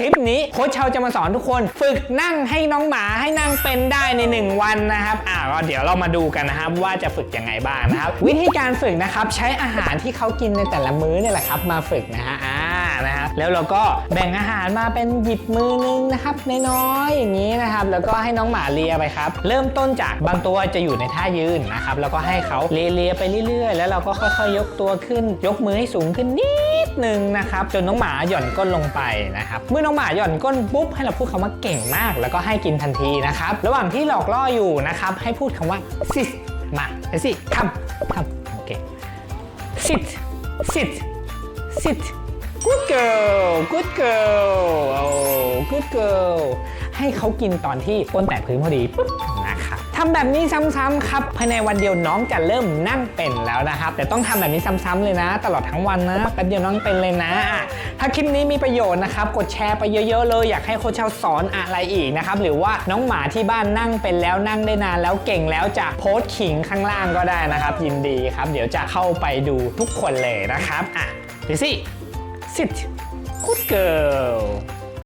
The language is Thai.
คลิปนี้โค้ชเชาจะมาสอนทุกคน ฝึกนั่งให้น้องหมาให้นั่งเป็นได้ใน 1 วันนะครับอ่าก็เดี๋ยวเรามาดูกันนะครับว่าจะฝึกยังไงบ้างนะครับ วิธีการฝึกนะครับใช้อาหารที่เขากินในแต่ละมื้อเนี่ยแหละครับ มาฝึกนะฮะอ่านะฮะแล้วเราก็แบ่งอาหารมาเป็นหยิบมือนึงนะครับน้อยๆอย่างนี้นะครับ แล้วก็ให้น้องหมาเลียไปครับ เริ่มต้นจากบางตัวจะอยู่ในท่ายืนนะครับแล้วก็ให้เขาเลียๆไปเรื่อยๆ แล้วเราก็ค่อยๆ ยกตัวขึ้น ยกมือให้สูงขึ้นนิด นึงนะครับจนน้องหมาหย่อนก้นลงไปนะครับเมื่อน้องหมาหย่อนก้นปุ๊บให้เราพูดคำว่าเก่งมาก แล้วก็ให้กินทันทีนะครับระหว่างที่หลอกล่ออยู่นะครับให้พูดคำว่า sit มาเดี๋ยวสิคำคำโอเค sit sit sit good girl good girl โอ้ good girl ให้เขากินตอนที่ก้นแตะพื้นพอดีปุ๊บ ทำแบบนี้ซ้ำๆครับภายในวันเดียวน้องจะเริ่มนั่งเป็นแล้วนะครับ แต่ต้องทำแบบนี้ซ้ำๆเลยนะ ตลอดทั้งวันนะแป๊บเดียวน้องเป็นเลยนะอะถ้าคลิปนี้มีประโยชน์นะครับกดแชร์ไปเยอะๆเลยอยากให้โคชเชาสอนอะไรอีกนะครับหรือว่าน้องหมาที่บ้านนั่งเป็นแล้วนั่งได้นานแล้วเก่งแล้วจะโพสต์ขิงข้างล่างก็ได้นะครับ ยินดีครับ เดี๋ยวจะเข้าไปดูทุกคนเลยนะครับอะดี๋ยวสิ sit good girl